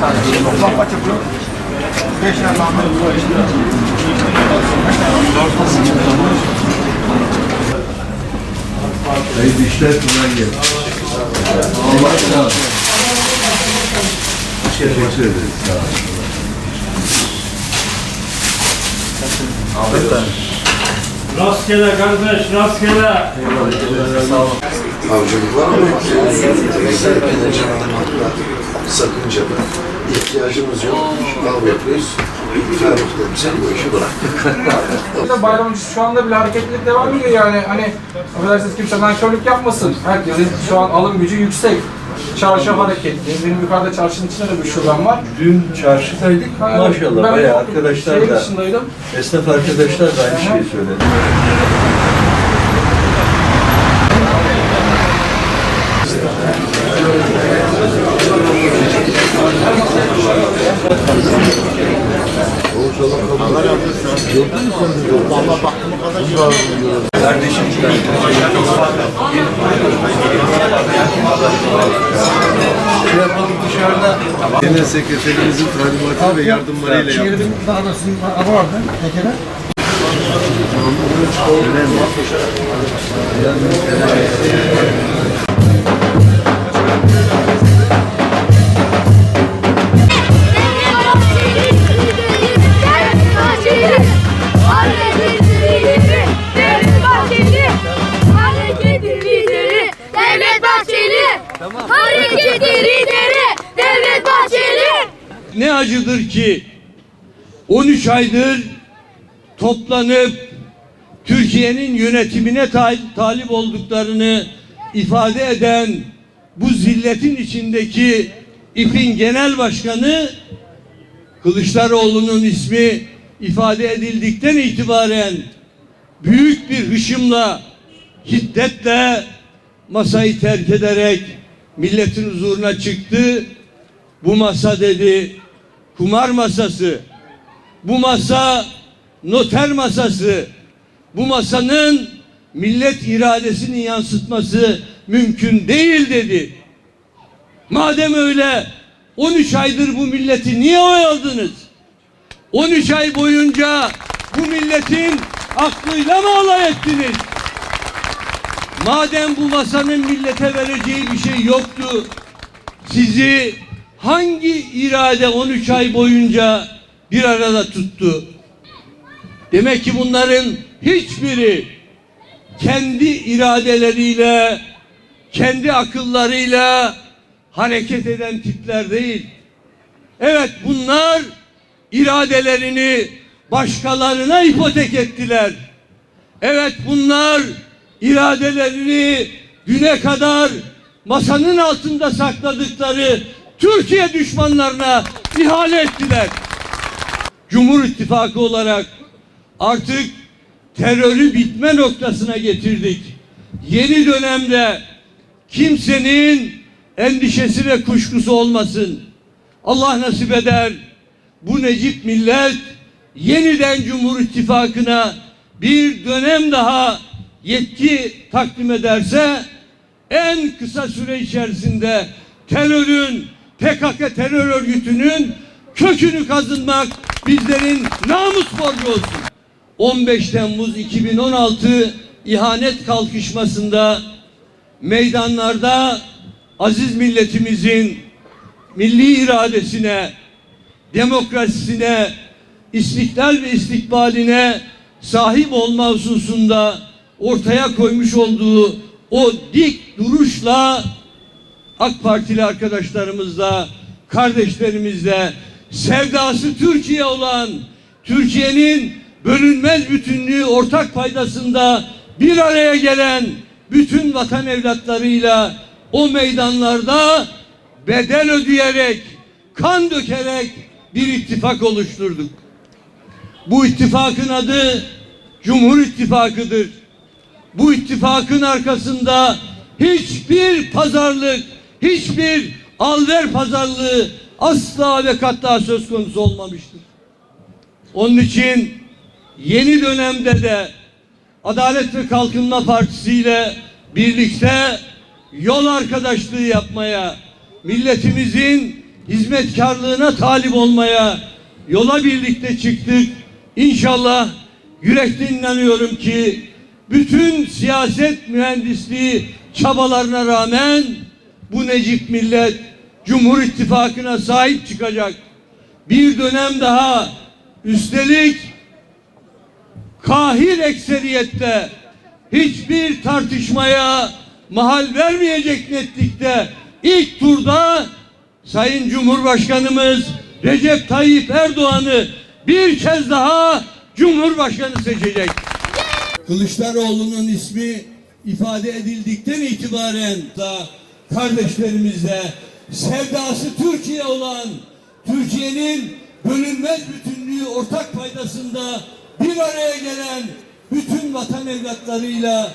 Kaç yapıyor? 5 tane lahmacun. Hayırlı işler kolay gelsin. Allah sağ olsun. Teşekkür ederiz. Sağ olun. Rastgele kardeş, rastgele. avcılık var ama sakıncalı. İhtiyacımız yok. Av yapıyoruz. Ferruh dedim sen bu işi bırak. Bayram şu anda bile hareketlilik devam ediyor yani hani affedersiniz kimse nankörlük yapmasın. Herkesin şu an alım gücü yüksek. Çarşı hareketli. Benim yukarıda çarşının içinde de bir şubem var. Dün çarşıdaydık. Ha, Maşallah bayağı de arkadaşlar şehir da, dışındaydım. esnaf arkadaşlar da aynı şeyi söyledi. Kardeşim şey yapalım dışarıda. Genel sekreterimizin talimatı ve yardımlarıyla yaptık. Daha da sizin araba vardı. Tekere. Devlet Bahçeli! Hareketi lideri Devlet Bahçeli! Ne acıdır ki 13 aydır toplanıp Türkiye'nin yönetimine ta- talip olduklarını ifade eden bu zilletin içindeki İP'in genel başkanı Kılıçdaroğlu'nun ismi ifade edildikten itibaren büyük bir hışımla, hiddetle masayı terk ederek milletin huzuruna çıktı. Bu masa dedi kumar masası. Bu masa noter masası. Bu masanın millet iradesini yansıtması mümkün değil dedi. Madem öyle 13 aydır bu milleti niye oyaladınız? 13 ay boyunca bu milletin aklıyla mı alay ettiniz? Madem bu masanın millete vereceği bir şey yoktu, sizi hangi irade 13 ay boyunca bir arada tuttu? Demek ki bunların hiçbiri kendi iradeleriyle, kendi akıllarıyla hareket eden tipler değil. Evet bunlar iradelerini başkalarına ipotek ettiler. Evet bunlar iradelerini düne kadar masanın altında sakladıkları Türkiye düşmanlarına ihale ettiler. Cumhur İttifakı olarak artık terörü bitme noktasına getirdik. Yeni dönemde kimsenin endişesi ve kuşkusu olmasın. Allah nasip eder. Bu necip millet yeniden Cumhur İttifakı'na bir dönem daha yetki takdim ederse en kısa süre içerisinde terörün, PKK terör örgütünün kökünü kazınmak bizlerin namus borcu olsun. 15 Temmuz 2016 ihanet kalkışmasında meydanlarda aziz milletimizin milli iradesine, demokrasisine, istiklal ve istikbaline sahip olma hususunda ortaya koymuş olduğu o dik duruşla AK Partili arkadaşlarımızla, kardeşlerimizle sevdası Türkiye olan Türkiye'nin bölünmez bütünlüğü ortak paydasında bir araya gelen bütün vatan evlatlarıyla o meydanlarda bedel ödeyerek, kan dökerek bir ittifak oluşturduk. Bu ittifakın adı Cumhur İttifakı'dır. Bu ittifakın arkasında hiçbir pazarlık, hiçbir alver pazarlığı asla ve katta söz konusu olmamıştır. Onun için yeni dönemde de Adalet ve Kalkınma Partisi ile birlikte yol arkadaşlığı yapmaya, milletimizin hizmetkarlığına talip olmaya yola birlikte çıktık. İnşallah yürekten inanıyorum ki bütün siyaset mühendisliği çabalarına rağmen bu Necip millet Cumhur İttifakı'na sahip çıkacak. Bir dönem daha üstelik kahir ekseriyette hiçbir tartışmaya mahal vermeyecek netlikte ilk turda Sayın Cumhurbaşkanımız Recep Tayyip Erdoğan'ı bir kez daha Cumhurbaşkanı seçecek. Kılıçdaroğlu'nun ismi ifade edildikten itibaren da kardeşlerimizle sevdası Türkiye olan Türkiye'nin bölünmez bütünlüğü ortak paydasında bir araya gelen bütün vatan evlatlarıyla